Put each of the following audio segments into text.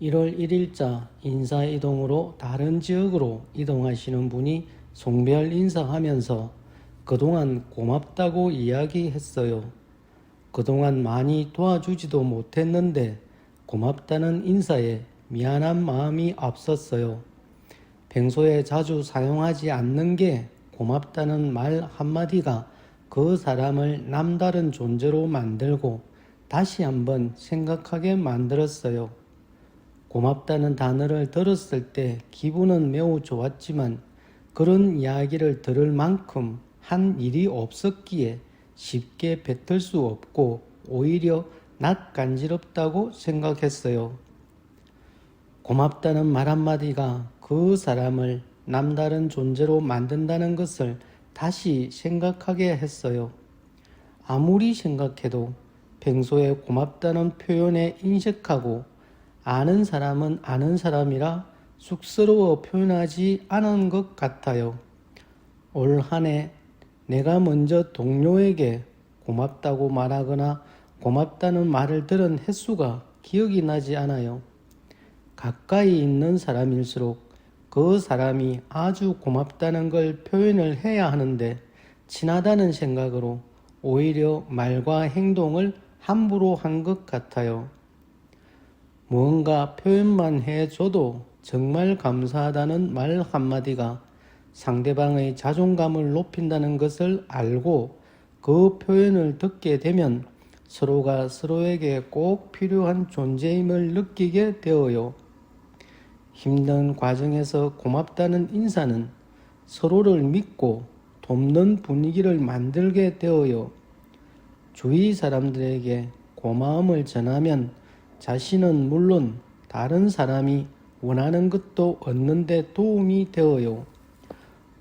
1월 1일자 인사이동으로 다른 지역으로 이동하시는 분이 송별 인사하면서 그동안 고맙다고 이야기했어요. 그동안 많이 도와주지도 못했는데 고맙다는 인사에 미안한 마음이 앞섰어요. 평소에 자주 사용하지 않는 게 고맙다는 말 한마디가 그 사람을 남다른 존재로 만들고 다시 한번 생각하게 만들었어요. 고맙다는 단어를 들었을 때 기분은 매우 좋았지만 그런 이야기를 들을 만큼 한 일이 없었기에 쉽게 뱉을 수 없고 오히려 낯간지럽다고 생각했어요. 고맙다는 말 한마디가 그 사람을 남다른 존재로 만든다는 것을 다시 생각하게 했어요. 아무리 생각해도 평소에 고맙다는 표현에 인식하고 아는 사람은 아는 사람이라 쑥스러워 표현하지 않은 것 같아요. 올 한 해 내가 먼저 동료에게 고맙다고 말하거나 고맙다는 말을 들은 횟수가 기억이 나지 않아요. 가까이 있는 사람일수록 그 사람이 아주 고맙다는 걸 표현을 해야 하는데 친하다는 생각으로 오히려 말과 행동을 함부로 한 것 같아요. 무언가 표현만 해줘도 정말 감사하다는 말 한마디가 상대방의 자존감을 높인다는 것을 알고 그 표현을 듣게 되면 서로가 서로에게 꼭 필요한 존재임을 느끼게 되어요. 힘든 과정에서 고맙다는 인사는 서로를 믿고 돕는 분위기를 만들게 되어요. 주위 사람들에게 고마움을 전하면 자신은 물론 다른 사람이 원하는 것도 얻는데 도움이 되어요.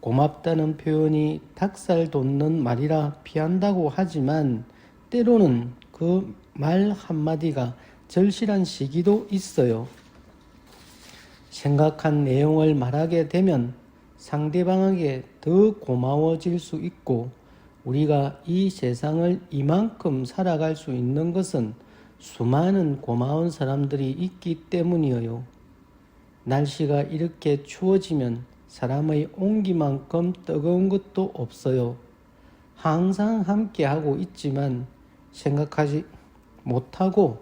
고맙다는 표현이 닭살 돋는 말이라 피한다고 하지만 때로는 그 말 한마디가 절실한 시기도 있어요. 생각한 내용을 말하게 되면 상대방에게 더 고마워질 수 있고 우리가 이 세상을 이만큼 살아갈 수 있는 것은 수많은 고마운 사람들이 있기 때문이에요. 날씨가 이렇게 추워지면 사람의 온기만큼 뜨거운 것도 없어요. 항상 함께하고 있지만 생각하지 못하고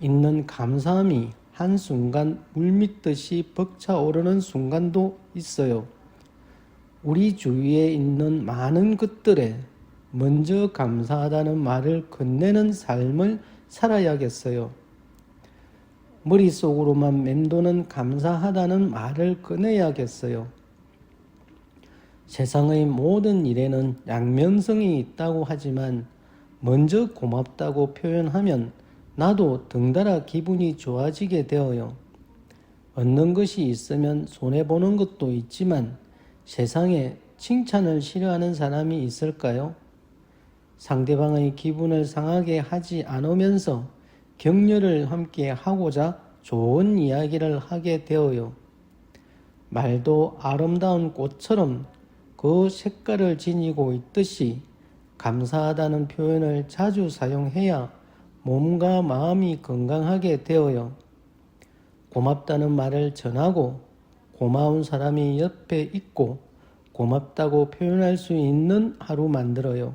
있는 감사함이 한순간 물밀듯이 벅차오르는 순간도 있어요. 우리 주위에 있는 많은 것들에 먼저 감사하다는 말을 건네는 삶을 살아야겠어요. 머릿속으로만 맴도는 감사하다는 말을 꺼내야겠어요. 세상의 모든 일에는 양면성이 있다고 하지만 먼저 고맙다고 표현하면 나도 덩달아 기분이 좋아지게 되어요. 얻는 것이 있으면 손해보는 것도 있지만 세상에 칭찬을 싫어하는 사람이 있을까요? 상대방의 기분을 상하게 하지 않으면서 격려를 함께 하고자 좋은 이야기를 하게 되어요. 말도 아름다운 꽃처럼 그 색깔을 지니고 있듯이 감사하다는 표현을 자주 사용해야 몸과 마음이 건강하게 되어요. 고맙다는 말을 전하고 고마운 사람이 옆에 있고 고맙다고 표현할 수 있는 하루 만들어요.